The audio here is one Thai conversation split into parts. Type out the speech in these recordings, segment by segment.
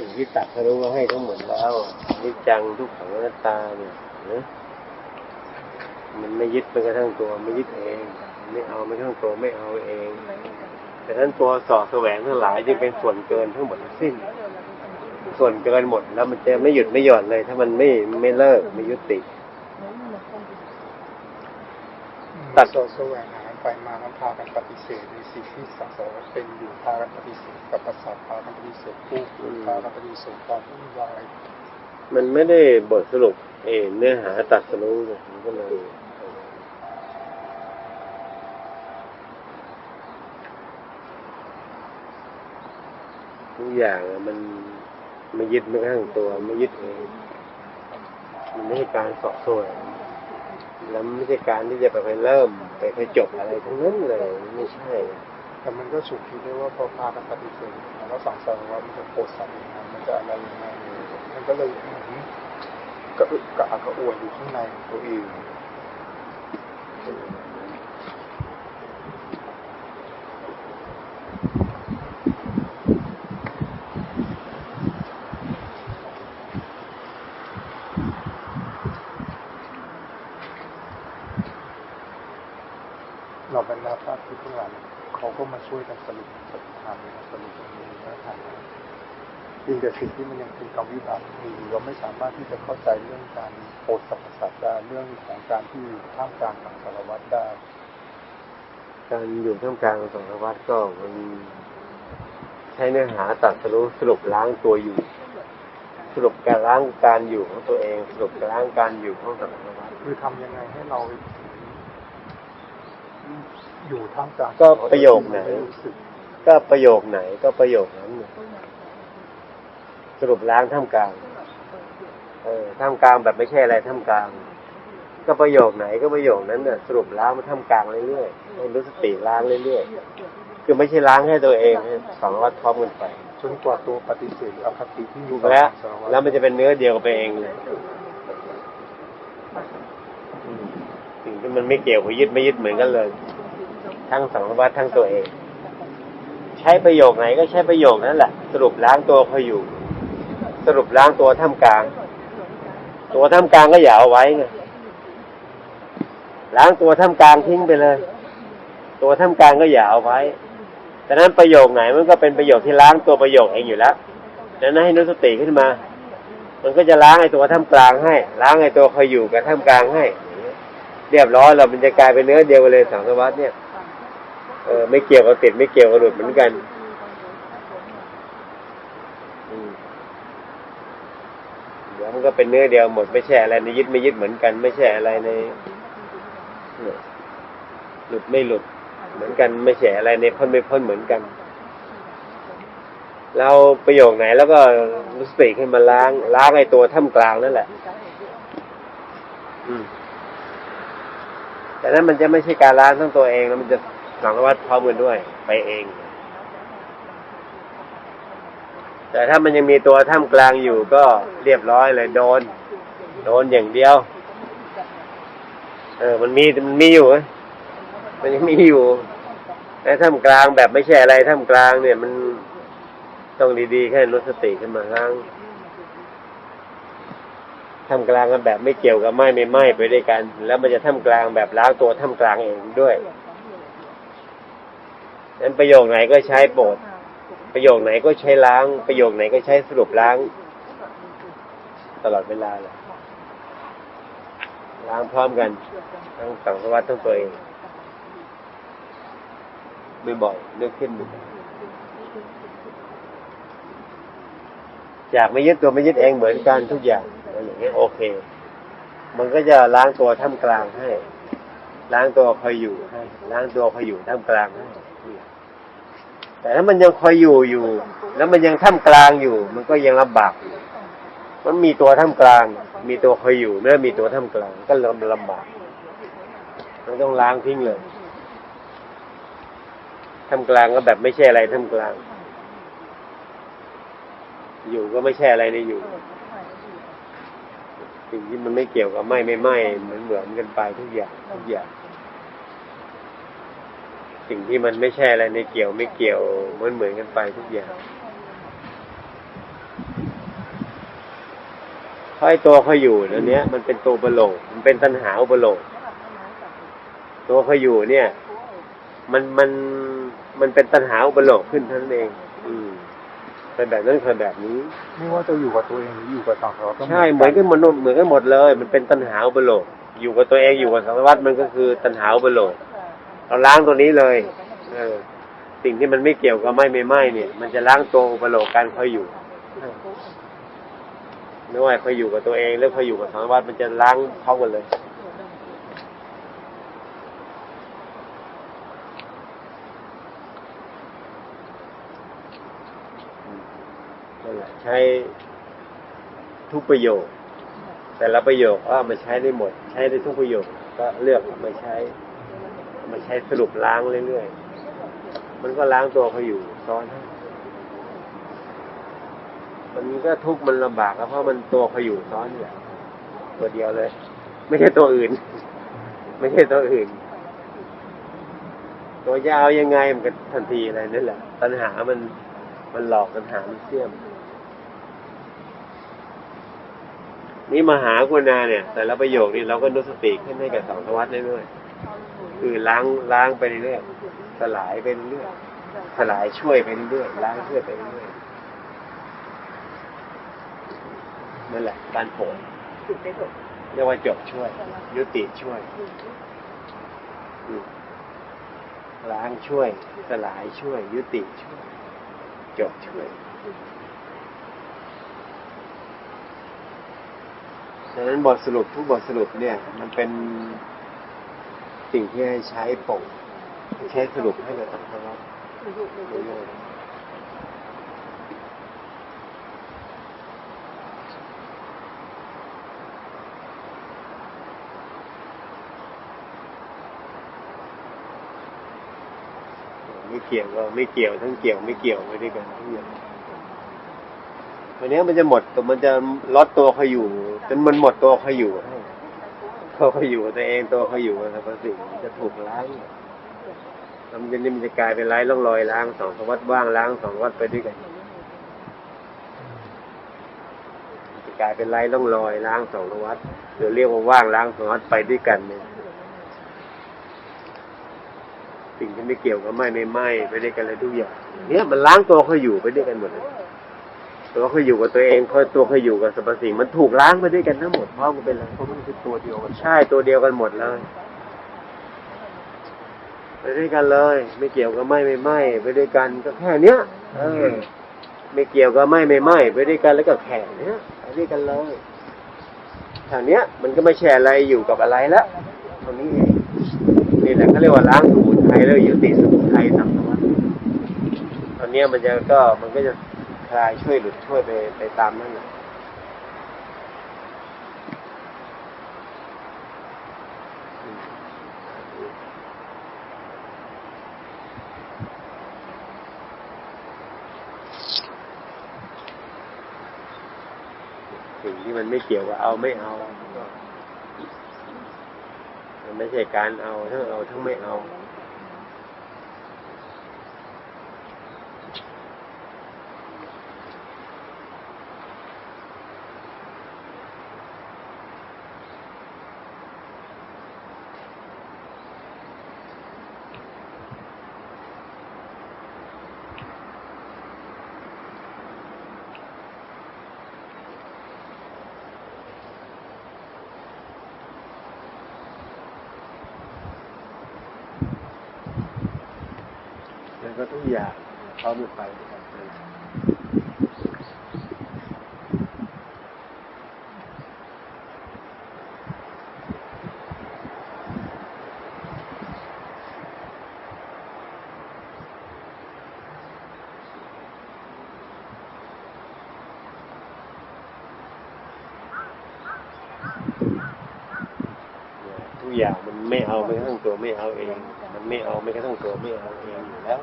สิ่งที่ตัดเขารู้ว่าให้ทั้งหมดแล้วนิจจังทุกขังอนัตตาเนี่ยนะมันไม่ยึดเป็นกระทั่งตัวไม่ยึดเอง ไม่เอาไม่ทั้งตัวไม่เอาเอง แต่นั้นตัวสอบแสวงทั้งหลายจึงเป็นส่วนเกินทั้งหมดทั้งสิ้น ส่วนเกินหมดแล้วมันจะไม่หยุดไม่หย่อนเลย ถ้ามันไม่ไม่เลิกไม่ยุติ ตัดเราแสวงหา ไปมามันพากันปฏิเสธในสิ่งที่สังสารเป็นอยู่พากันปฏิเสธกับประสาทพากันปฏิเสธผู้อื่นพากันปฏิเสธความวุ่นวายมันไม่ได้บทสรุปเอเนื้อหาตัดสรู้เนี่ยมันก็เลยทุกอย่างมันไม่ยึดไม่กระทั่งตัวไม่ยึดเองมันไม่ใช่การสอบสวน แล้วไม่ใช่การที่จะไปไปเริ่มไปไปจบอะไรทั้งนั้นเลยไม่ใช่ แต่มันก็ฉุกคิดได้ว่าพอพากันปฏิเสธแล้วสังสารวัฏมันจะโกรธสัตว์ยังไงมันจะอะไรยังไงมันก็เลยเหมือนกระอึกกระอักกระอ่วนอยู่ข้างในของตัวเอง บรรดาพระพุทธทั้งหลายเขาก็มาช่วยกันสรุปสรุปธรรมสรุปตรงนี้นะธรรมยิ่งแต่สิ่งที่มันยังเป็นกรรมวิบากอยู่เราไม่สามารถที่จะเข้าใจเรื่องการโอสรรพสัตว์ได้เรื่องของการที่อยู่ท่ามกลางสังสารวัฏได้ การอยู่ท่ามกลางสองวัฏก็มันใช้เนื้อหาตัดสรุปสรุปล้างตัวอยู่ สรุปการล้างการอยู่ของตัวเอง สรุปการล้างการอยู่ของสังสารวัฏคือทำยังไงให้เรา อยู่ท่ามกลางก็ประโยคไหนม่รู้สึกก็ประโยคไหนก็ประโยคนั้นน่ะสรุปล้างท่ามกลางเออท่ามกลางแบบไม่ใช่อะไรท่ามกลาง ก็ประโยคไหนก็ประโยคนั้นน่ะสรุปล้างมาท่ามกลางเรื่อยๆให้รู้สติล้างเรื่อยๆคือไม่ใช่ล้างให้ตัวเองให้สองวัดพร้อมกันไปจนกว่าตัวปฏิเสธหรืออคติที่อยู่กับแล้วสังสารวัฏแล้วมันจะเป็นเนื้อเดียวกันไปเองเลยอืม สิ่งที่มันไม่เกี่ยวกับยึดไม่ยึดเหมือนกันเลย ทั้งสังวัตทั้งตัวเอง ใช้ประโยคไหนก็ใช้ประโยคนั้นแหละ สรุปล้างตัวเขาอยู่ สรุปล้างตัวท่ามกลาง ตัวท่ามกลางก็อย่าเอาไว้ไงล้างตัวท่ามกลางทิ้งไปเลย ตัวท่ามกลางก็อย่าเอาไว้ดังนั้นประโยคไหนมันก็เป็นประโยคที่ล้างตัวประโยคเองอยู่แล้วดังนั้นให้นึกสติขึ้นมา มันก็จะล้างไอ้ตัวท่ามกลางให้ ล้างไอ้ตัวคอยอยู่กับท่ามกลางให้ เรียบร้อยเรามันจะกลายเป็นเนื้อเดียวกันเลยสังสารวัตเนี่ยเออไม่เกี่ยวกับติดไม่เกี่ยวกับหลุดเหมือนกันอืมเดี๋ยวมันก็เป็นเนื้อเดียวหมดไม่ใช่อะไรในยึดไม่ยึดเหมือนกัน ไม่ใช่อะไรในเนี่ยหลุดไม่หลุดเหมือนกัน ไม่ใช่อะไรในพ้นไม่พ้นเหมือนกัน เราประโยคไหน แล้วก็รู้สติขึ้นมาล้างล้างไอ้ตัวท่ามกลางนั่นแหละ อืม แต่นั้นมันจะไม่ใช่การล้างทั้งตัวเองแล้วมันจะสังวัตพร้อมกันด้วย ไปเอง แต่ถ้ามันยังมีตัวท่ามกลางอยู่ก็เรียบร้อยเลยโดน โดนอย่างเดียว เออ มันมีมันมีอยู่มันยังมีอยู่แต่ท่ามกลางแบบไม่ใช่อะไรท่ามกลางเนี่ยมันต้องดีๆแค่ลดสติขึ้นมาล้าง ท่ามกลางกันแบบไม่เกี่ยวกับไม่ไม่ไม่ไปด้วยกัน แล้วมันจะท่ามกลางแบบล้างตัวท่ามกลางเองด้วยนั้นประโยคไหนก็ใช้โปรดประโยคไหนก็ใช้ล้าง ประโยคไหนก็ใช้สรุปล้าง ตลอดเวลาเลยล้างพร้อมกันทั้งสังสารวัตทั้งตัวเองบ่อยๆนึกขึ้นบ่อยากไม่ยึดตัวไม่ยึดเองเหมือนกันทุกอย่าง เงี้ยโอเค มันก็จะล้างตัวท่ามกลางให้ ล้างตัวคอยอยู่ให้ ล้างตัวคอยอยู่ท่ามกลางให้แต่ถ้ามันยังคอยอยู่อยู่ แล้วมันยังท่ามกลางอยู่ มันก็ยังลำบากอยู่มันมีตัวท่ามกลาง มีตัวคอยอยู่ไม่มีตัวท่ามกลาง ก็ลำลำบากมันต้องล้างทิ้งเลยท่ามกลางก็แบบไม่ใช่อะไรท่ามกลาง อยู่ก็ไม่ใช่อะไรในอยู่ สิ่งที่มันไม่เกี่ยวกับไม่ไม่ไม่เหมือนเหมือนกันไปทุกอย่างทุกอย่าง สิ่งที่มันไม่ใช่อะไรในเกี่ยวไม่เกี่ยวเหมือนเหมือนกันไปทุกอย่างเพราะไอ้ตัวเขาอยู่อันเนี้ยมันเป็นตัวอุปโลกมันเป็นตัณหาอุปโลกตัวเขาอยู่เนี่ย มันมันมันเป็นตัณหาอุปโลกขึ้นท่านั้นเอง เป็นแบบนั้นคือแบบนี้ ไม่ว่าจะอยู่กับตัวเองหรืออยู่กับสังสารวัฏก็ใช่เหมือนกันหมดเหมือนกันหมดเลย มันเป็นตัณหาอุปโลกอยู่กับตัวเองอยู่กับสังสารวัฏมันก็คือตัณหาอุปโลกเราล้างตัวนี้เลย เออ สิ่งที่มันไม่เกี่ยวกับไม่ไม่ไม่เนี่ย มันจะล้างตัวอุปโลกการคอยอยู่ไม่ว่าคอยอยู่กับตัวเองหรือคอยอยู่กับสังสารวัฏมันจะล้างเขาหมดเลย นั่นแหละ ใช้ทุกประโยค แต่ละประโยคก็เอามาใช้ได้หมด ใช้ได้ทุกประโยค ก็เลือกมาใช้ มาใช้สรุปล้างเรื่อยๆ มันก็ล้างตัวเขาอยู่ซ้อนมันก็ทุกข์มันลำบากก็เพราะมันตัวเขาอยู่ซ้อนนี่แหละตัวเดียวเลย ไม่ใช่ตัวอื่น ไม่ใช่ตัวอื่น ตัวยาวยังไงมันก็ทันทีอะไรนั่นแหละปัญหามันมันหลอกปัญหามันเสี่ยม นี่มหากรุณาเนี่ย แต่ละประโยคนี่เราก็นุสติขึ้นให้กับสองทวัตเรื่อยๆคือล้างล้างไปเรื่อยๆสลายไปเรื่อยๆสลายช่วยไปเรื่อยๆล้างช่วยไปเรื่อยๆนั่นแหละ การโผล่เรียกว่าจบช่วย ยุติช่วยล้างช่วย สลายช่วย ยุติช่วย จบช่วย ดังนั้นบทสรุปทุกบทสรุปเนี่ย มันเป็นสิ่งที่ให้ใช้ปกใช้สรุปให้กับสังครื่อยๆไม่เกี่ยวก็ไม่เกี่ยวทั้งเกี่ยวไม่เกี่ยวไม่ได้กันทุกอย่าง วันนี้มันจะหมดตัวมันจะลดตัวเขาอยู่จนมันหมดตัวเขาอยู่ตัวเขาอยู่ตัวเองตัวเขาอยู่กับสรรพสิ่งจะถูกล้างแล้วมันนี่มันจะกลายเป็นไร้ร่องรอยล้างสองสวัดว่างล้างสองวัดไปด้วยกันจะกลายเป็นไร้ร่องรอยล้างสองวัดหรือเรียกว่าว่างล้างสองวัดไปด้วยกันเนี่ยสิ่งที่ไม่เกี่ยวกับไม่ไม่ไม้ไปด้วยกันเลยทุกอย่างเนี่ยมันล้างตัวเขาอยู่ไปด้วยกันหมดเลย ตัวเขาอยู่กับตัวเองเขาตัวเขาอยู่กับสรรพสิ่งมันถูกล้างไปด้วยกันทั้งหมดเพราะมันเป็นอะไรเพราะมันคือตัวเดียวกันใช่ตัวเดียวกันหมดเลยไปด้วยกันเลย ไม่เกี่ยวกับไม่ไม่ไม่ไปด้วยกันก็แค่เนี้ยเออไม่เกี่ยวกับไม่ไม่ไม่ไปด้วยกันแล้วก็แค่เนี้ยไปด้วยกันเลยทางเนี้ย มันก็ไม่ใช่อะไรอยู่กับอะไรแล้วตรงนี้เองนี่แหละเขาเรียกว่าล้างสมุทัยแล้วยุติสมุทัยสังสารวัฏตอนเนี้ยมันจะก็มันก็จะ คลายช่วยหลุดช่วยไปไปตามนั่นแหละสิ่งที่มันไม่เกี่ยวกับเอาไม่เอามันไม่ใช่การเอาทั้งเอาทั้งไม่เอา ก็ทุกอย่างเขาไม่ไปทุกอย่างมันไม่เอาไม่กระทั่งตัวไม่เอาเอง มันไม่เอาไม่กระทั่งตัวไม่เอาเองอยู่แล้ว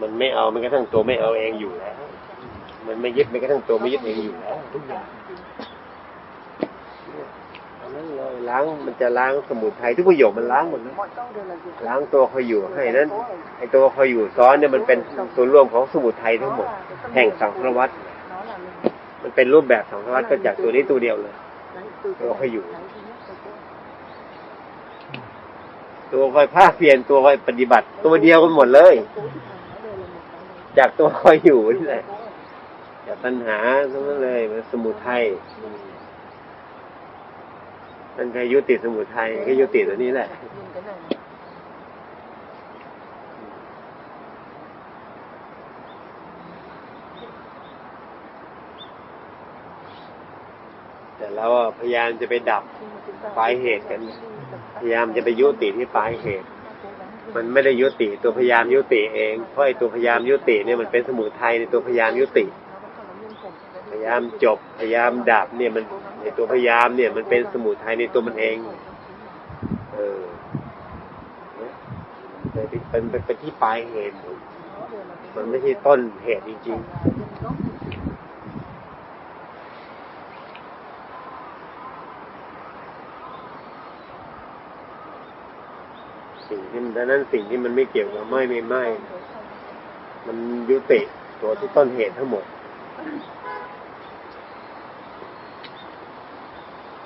มันไม่เอาไม่กระทั่งตัวไม่เอาเองอยู่แล้วมันไม่ยึดไม่กระทั่งตัวไม่ยึดเองอยู่แล้วทุกอย่างนั้นเลยล้างมันจะล้างสมุทัยทุกประโยคมันล้างหมดเลยล้างตัวเขาอยู่ให้นั้นไอ้ตัวเขาอยู่ซ้อนเนี่ยมันเป็นส่วนรวมของสมุทัยทั้งหมด แห่งสังสารวัฏมันเป็นรูปแบบสังสารวัตรก็จากตัวนี้ตัวเดียวเลย ตัวพยูนตัวคอยภาคเพียนตัวคอยปฏิบัติ ตัวเดียวกันหมดเลย จากตัวคอยอยู่นี่แหละจากปัญหาทั้งนั้นเลยมันสมุทัยมันใครยุติสมุทัยก็ยุติตัวนี้แหละแต่เราพยายามจะไปดับปลายเหตุกัน พยายามจะไปยุติที่ปลายเหตุ มันไม่ได้ยุติตัวพยายามยุติเองเพราะไอ้ตัวพยายามยุติเนี่ยมันเป็นสมุทัยในตัวพยายามยุติ พยายามจบพยายามดับเนี่ยมันในตัวพยายามเนี่ย มันเป็นสมุทัยในตัวมันเอง เออเป็นเป็นเป็นที่ปลายเหตุมันไม่ใช่ต้นเหตุจริง ๆ สิ่งที่มันดังนั้นสิ่งที่มันไม่เกี่ยวกับไหม้ไม่ไหม้มันยุติตัวที่ต้นเหตุทั้งหมด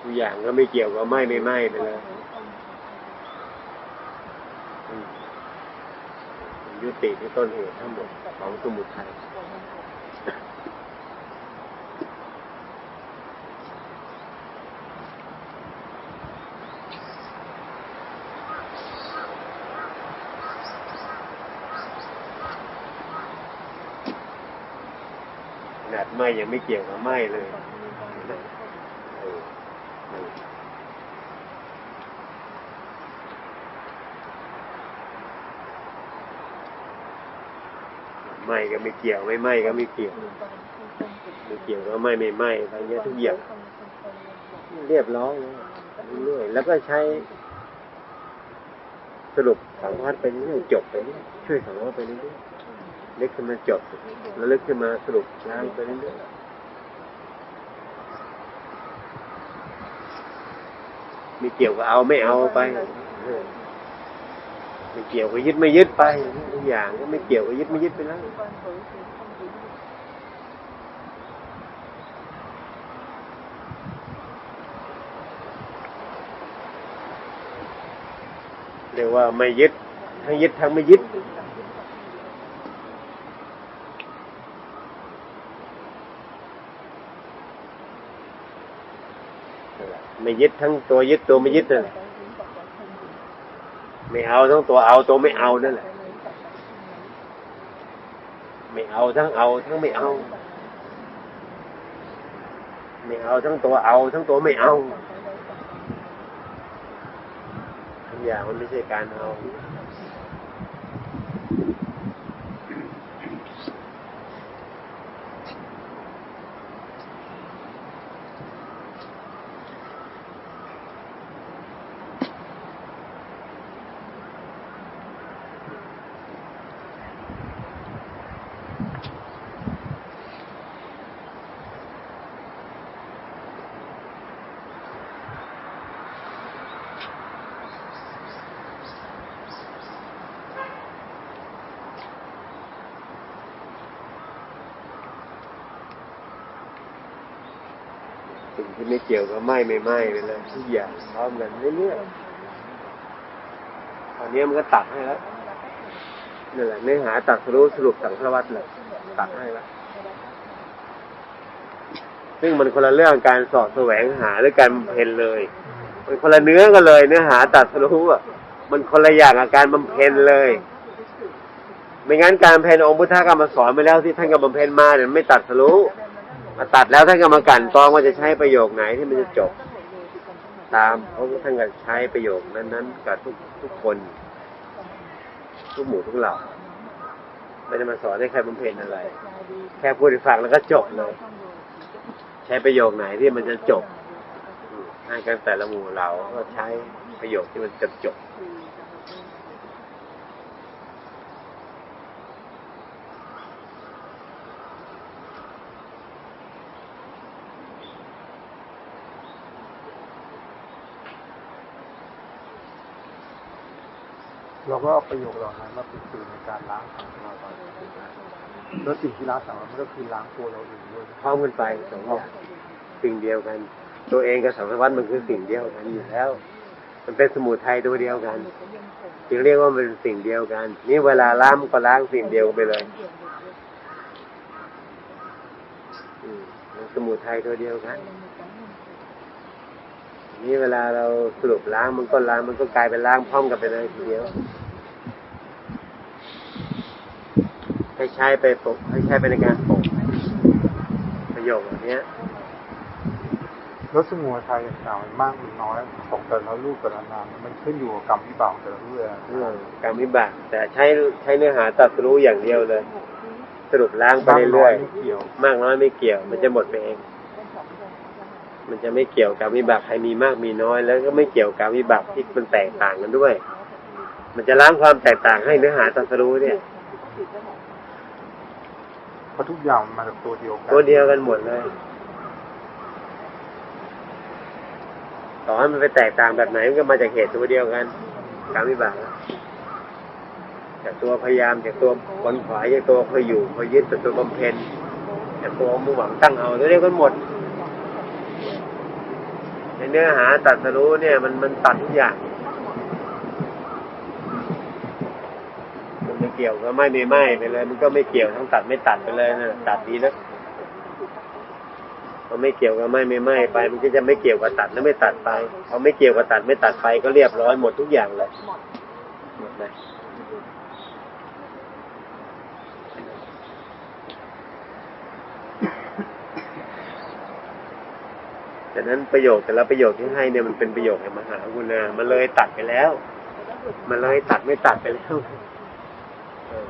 ทุกอย่างก็ไม่เกี่ยวกับไหม้ไม่ไหม้ไปเลยอืมมันยุติที่ต้นเหตุทั้งหมดของสมุทัย ขนาดไหมยังไม่เกี่ยวกับไหมเลยไหมก็ไม่เกี่ยวไม่ไหมก็ไม่เกี่ยวไม่เกี่ยวก็ไหมไม่ไหมอะไรเงี้ยทุกอย่างเรียบร้อยเรื่อยแล้วก็ใช้สรุปสังวัตไปเรื่อยจบไปเรื่อยช่วยสังวัตไปเรื่อย ล็กขึ้นมาจบแล้วเล็กขึ้นมาสรุปล้างไปเรื่อยๆมีเกี่ยวกับเอาไม่เอาไปเออไม่เกี่ยวกับยึดไม่ยึดไปทุกอย่างก็ไม่เกี่ยวกับยึดไม่ยึดไปแล้วเรียกว่าไม่ยึดทั้งยึดทั้งไม่ยึด ไม่ยึดทั้งตัวยึดตัวไม่ยึดนั่นแหละไม่เอาทั้งตัวเอาตัวไม่เอานั่นแหละ ไม่เอาทั้งเอาทั้งไม่เอา ไม่เอาทั้งตัวเอา ทั้งตัวไม่เอาทุกอย่างมันไม่ใช่การเอา ที่ไม่เกี่ยวกับไหม้ไม่ไหม้ไปเลยทุกอย่างพร้อมกันเรื่อยๆตอนนี้มันก็ตัดให้แล้วนั่นแหละเนื้อหาตัดสรุปสรุปสังสารวัตรเลยตัดให้แล้วซึ่งมันคนละเรื่องการสอดแสวงหาหรือการบำเพ็ญเลย มันคนละเนื้อกันเลย เนื้อหาตัดสรุปอะ มันคนละอย่างกับการบำเพ็ญเลย ไม่งั้นการบำเพ็ญองค์พุทธะก็มาสอนไปแล้วที่ท่านก็บำเพ็ญมาเนี่ยไม่ตัดสรุป มาตัดแล้วท่านก็มากลั่นกองว่าจะใช้ประโยคไหนที่มันจะจบ ตามเพราะท่านก็ใช้ประโยคนั้นๆกับทุกทุกคน ทุกหมู่ทุกเหล่าไม่ได้มาสอนให้ใครบำเพ็ญอะไร แค่พูดให้ฟังแล้วก็จบเลย ใช้ประโยคไหนที่มันจะจบให้กันแต่ละหมู่เราก็ใช้ประโยคที่มันจะจบ เราก็เอาประโยคเหล่านั้นมาเป็นสื่อในการล้างสังสารวัฏแล้วสิ่งที่ล้างสังสารมันก็คือล้างตัวเราเองด้วยพร้อมกันไปสองอย่างสิ่งเดียวกัน ตัวเองกับสังสารวัฏมันคือสิ่งเดียวกันอยู่แล้ว มันเป็นสมุทัยตัวเดียวกันจึงเรียกว่ามันเป็นสิ่งเดียวกัน นี่เวลาล้างก็ล้างสิ่งเดียวไปเลยอืมมันสมุทัยตัวเดียวกัน นี่เวลาเราสรุปล้างมันก็ล้างมันก็กลายเป็นล้างพร้อมกันไปเลยทีเดียวให้ใช้ไปปกให้ใช้ไปในการปกประโยคแบบเนี้ยแล้วสมุทัยต่างๆมันมากหรือน้อยของแต่ละรูปแต่ละนามมันขึ้นอยู่กับกรรมวิบากของแต่ละรูปเลยนะเรื่องการวิบากแต่ใช้ใช้เนื้อหาตรัดรู้อย่างเดียวเลย สรุปล้างไปมากน้เรื่ออยยไม่เกี่ยวๆมากน้อยไม่เกี่ยว มันจะหมดไปเอง มันจะไม่เกี่ยวกับวิบากใครมีมากมีน้อย แล้วก็ไม่เกี่ยวกับวิบากที่มันแตกต่างกันด้วย มันจะล้างความแตกต่างให้เนื้อหาตรัสรู้เนี่ยเพราะทุกอย่างมันมาจากตัวเดียวกันตัวเดียวกันหมดเลยต่อให้มันไปแตกต่างแบบไหนมันก็มาจากเหตุตัวเดียวกันการวิบากอะจากตัวพยายามจากตัวขวนขวายจากตัวคอยอยู่คอยยึดจากตัวบำเพ็ญจากตัวมุ่งหวังตั้งเอาตัวเดียวกันหมด ในเนื้อหาตัดสรู้เนี่ย มันมันตัดทุกอย่างมันไม่เกี่ยวก็ไม่ไม่ไม่ไปเลย มันก็ไม่เกี่ยวทั้งตัดไม่ตัดไปเลยนะตัดดีนะพอไม่เกี่ยวกับไม่ไม่ไม่ไป มันก็จะไม่เกี่ยวกับตัดและไม่ตัดไปพอไม่เกี่ยวกับตัดไม่ตัดไปก็เรียบร้อยหมดทุกอย่างเลยหมดเลย ฉะนั้นประโยคแต่ละประโยคที่ให้เนี่ยมันเป็นประโยคแห่งมหากรุณามันเลยตัดไปแล้ว มันเลยตัดไม่ตัดไปแล้วเออ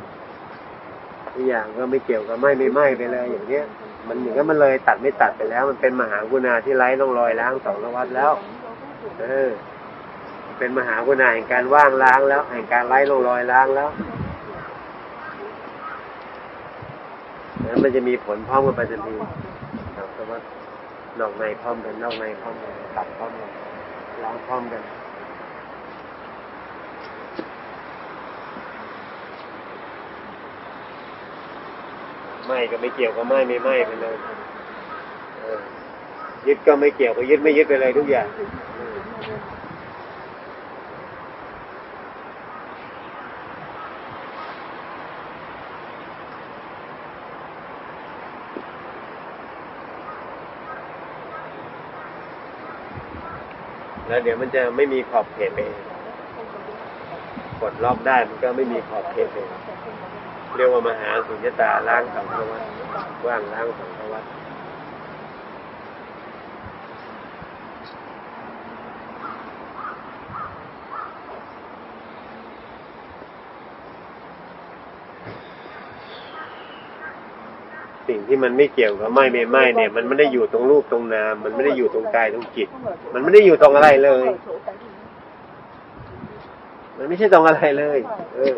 ทุกอย่างก็ไม่เกี่ยวกับไม่ไม่ไม่ไปเลยอย่างเนี้ย มันอย่างนั้นมันเลยตัดไม่ตัดไปแล้ว มันเป็นมหากรุณาที่ไร้ร่องรอยล้างสองนวัดแล้ว เออ เป็นมหากรุณาแห่งการว่างล้างแล้วแห่งการไร้ร่องรอยล้างแล้วนั้นมันจะมีผลพร้อมกันไปทันทีสองนวัด นอกในพร้อมกันนอกในพร้อมกันตัดพร้อมกันล้างพร้อมกันไม่ก็ไม่เกี่ยวกับไม่ไม่ไม่ไปเลยยึดก็ไม่เกี่ยวกับยึดไม่ยึดไปเลยทุกอย่าง แล้วเดี๋ยวมันจะไม่มีขอบเขตเองกดล็อกได้มันก็ไม่มีขอบเขตเองเรียกว่ามหาสุญญตาล้างสังสารวัตว่างล้างสังสารวัฏ สิ่งที่มันไม่เกี่ยวกับไม่ไม่ไม่เนี่ย มันไม่ได้อยู่ตรงรูปตรงนาม มันไม่ได้อยู่ตรงกายตรงจิต มันไม่ได้อยู่ตรงอะไรเลย มันไม่ใช่ตรงอะไรเลย เออ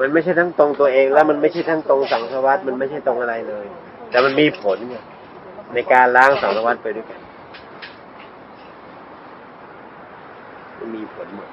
มันไม่ใช่ทั้งตรงตัวเอง แล้วมันไม่ใช่ทั้งตรงสังสารวัฏมันไม่ใช่ตรงอะไรเลย แต่มันมีผลไงในการล้างสังสารวัฏไปด้วยกันมันมีผลหมด